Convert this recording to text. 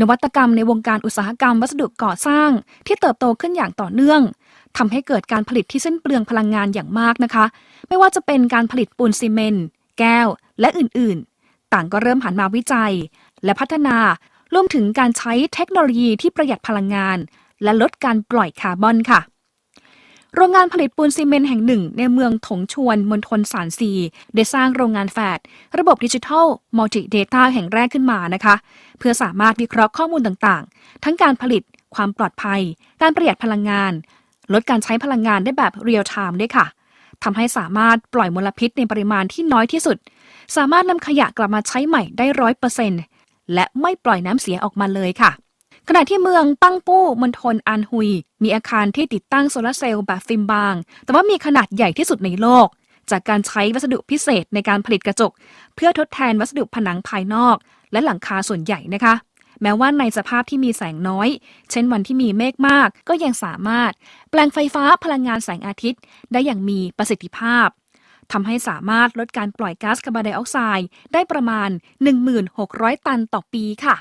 นวัตกรรมในวงการอุตสาหกรรมวัสดุก่อสร้าง ที่เติบโตขึ้นอย่างต่อเนื่องทำให้เกิดการผลิตที่สิ้นเปลืองพลังงานอย่างมากนะคะ ไม่ว่าจะเป็นการผลิตปูนซีเมนต์แก้ว และอื่นๆ ต่างก็เริ่มหันมาวิจัย และพัฒนารวมถึงการใช้เทคโนโลยีที่ประหยัดพลังงาน และลดการปล่อยคาร์บอนค่ะ โรงงานผลิตปูนซีเมนต์แห่งหนึ่ง ในเมืองถงชวนมณฑลสารซีได้สร้างโรงงานแฟดระบบดิจิทัลมัลติเดต้าแห่งแรกขึ้นมานะคะ เพื่อสามารถวิเคราะห์ข้อมูลต่างๆ ทั้งการผลิต ความปลอดภัย การประหยัดพลังงาน ลดการใช้พลังงานได้แบบเรียลไทม์ด้วยค่ะทำให้สามารถปล่อยมลพิษในปริมาณที่น้อยที่สุด สามารถนำขยะกลับมาใช้ใหม่ได้ร้อยเปอร์เซ็นต์และไม่ปล่อยน้ำเสียออกมาเลยค่ะ ขณะที่เมืองปังปู้มณฑลอันฮุย มีอาคารที่ติดตั้งโซลาร์เซลล์แบบฟิล์มบาง แต่ว่ามีขนาดใหญ่ที่สุดในโลก จากการใช้วัสดุพิเศษในการผลิตกระจก เพื่อทดแทนวัสดุผนังภายนอก และหลังคาส่วนใหญ่นะคะ แม้ว่าในสภาพที่มีแสงน้อย เช่นวันที่มีเมฆมาก ก็ยังสามารถ แปลงไฟฟ้าพลังงานแสงอาทิตย์ ได้อย่างมีประสิทธิภาพทำให้สามารถลดการปล่อยก๊าซคาร์บอนไดออกไซด์ได้ประมาณ 1,600 ตันต่อปีค่ะ